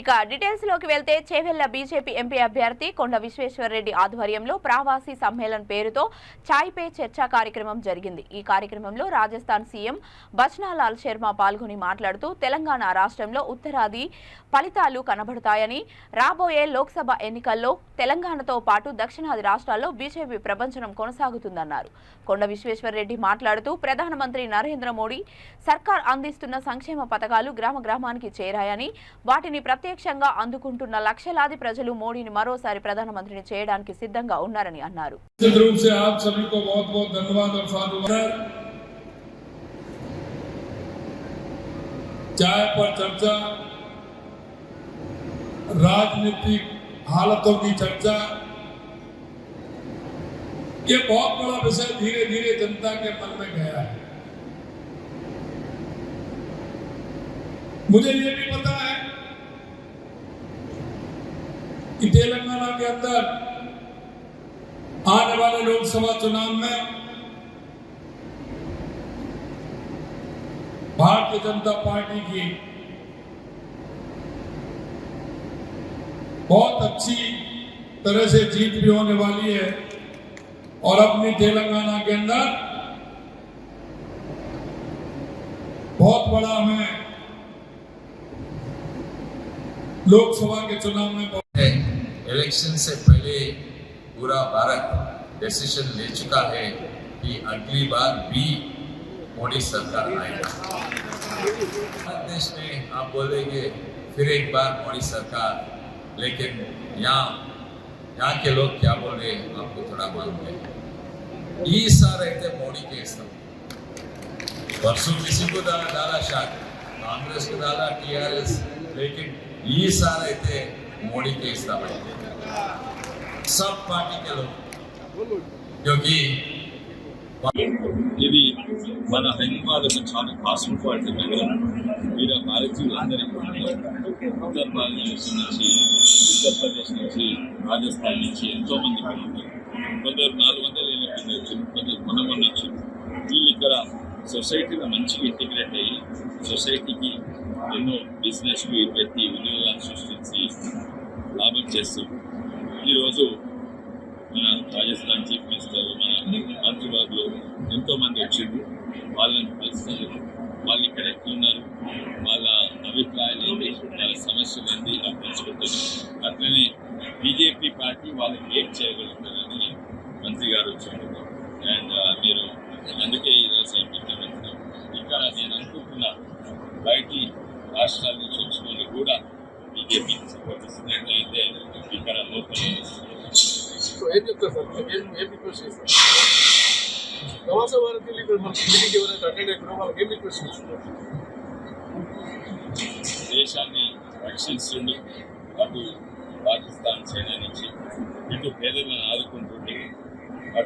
ఇక డీటెయిల్స్లోకి వెళ్తే చేవెళ్ళ బీజేపీ ఎంపీ అభ్యర్థి కొండ విశ్వేశ్వరరెడ్డి ఆధ్వర్యంలో ప్రావాసీ సమ్మేళన్ పేరుతో చాయ్ పే చర్చా కార్యక్రమం జరిగింది. ఈ కార్యక్రమంలో రాజస్థాన్ సీఎం బచ్నాలాల్ శర్మ పాల్గొని మాట్లాడుతూ తెలంగాణ రాష్ట్రంలో ఉత్తరాది ఫలితాలు కనబడతాయని రాబోయే లోక్సభ ఎన్నికల్లో తెలంగాణతో పాటు దక్షిణాది రాష్ట్రాల్లో బీజేపీ ప్రపంచనం కొనసాగుతుందన్నారు. కొండ విశ్వేశ్వరరెడ్డి మాట్లాడుతూ ప్రధానమంత్రి నరేంద్ర మోడీ సర్కార్ అందిస్తున్న సంక్షేమ పథకాలు గ్రామ గ్రామానికి చేరాయని వాటిని ప్రత్యక్షంగా అందుకుంటున్న లక్షలాది ప్రజలు మోడీని మరోసారి ప్రధానమంత్రిని చేయడానికి సిద్ధంగా ఉన్నారని అన్నారు निश्चित रूप से आप सभी को बहुत बहुत धन्यवाद और साधुवाद चाय पर चर्चा राजनीतिक हालतों की चर्चा ये बहुत बड़ा विषय धीरे धीरे जनता के मन में गया है मुझे ये भी पता है कि तेलंगाना के अंदर आने वाले लोकसभा चुनाव में भारतीय जनता पार्टी की बहुत अच्छी तरह से जीत भी होने वाली है और अपनी तेलंगाना के अंदर बहुत बड़ा हमें लोकसभा के चुनाव में इलेक्शन से पहले पूरा भारत डिसीज़न ले चुका है कि अगली बार भी मोदी सरकार आएगा। भारत देश में आप बोलेंगे, फिर एक बार मोदी सरकार। लेकिन यहाँ यहाँ के लोग क्या बोल रहे हैं, आपको थोड़ा मालूम है। ये सारे थे मोदी के सब। परसों किसी को डाला शायद। कांग्रेस को डाला, टीआरएस। लेकिन ये सारे थे మోడీకి ఇస్తామండి सब पार्टी के लोग क्योंकि ఇది మన హైదరాబాద్ ఒక చాలా కాస్మోపాలిటన్ నగరం వీర భారతీయులందరికీ ఉత్తర భారతదేశం నుంచి ఉత్తరప్రదేశ్ నుంచి రాజస్థాన్ నుంచి ఎంతో మంది ఇక్కడ ఉన్నారు కొందరు నాలుగు వందల ఏళ్ళ కింద వచ్చారు కొందరు మొన్న మొన్న వచ్చారు వీళ్ళు ఇక్కడ సొసైటీలో మంచిగా ఇంటిగ్రేట్ అయ్యి సొసైటీకి ఎన్నో బిజినెస్లు పెట్టి వినియోగాలు సృష్టించి లాభం చేస్తూ ఈరోజు మన రాజస్థాన్ చీఫ్ మినిస్టర్ మన మంత్రివర్గులు ఎంతోమంది వచ్చిండ్రు. వాళ్ళని కలుస్తారు వాళ్ళు ఇక్కడ ఎట్లున్నారు? వాళ్ళ అభిప్రాయాలు రాష్ట్రాల నుంచి వచ్చిన వాళ్ళు కూడా బీజేపీకి సపోర్ట్ ఇస్తున్నట్లయితే ఇక్కడ లోపల సో ఏం చెప్తారు సార్? మీరు ఏం ఏం రిక్వెస్ట్ చేస్తారు? ప్రవాస భారతీయులు ఇక్కడ మనకి మీటింగ్ ఎవరైతే అటెండ్ అవుతారో వాళ్ళకి ఏం రిక్వెస్ట్ చేస్తున్నారు? దేశాన్ని రక్షిస్తుండు అటు పాకిస్తాన్ చైనా నుంచి ఇటు పేదలను ఆదుకుంటుండే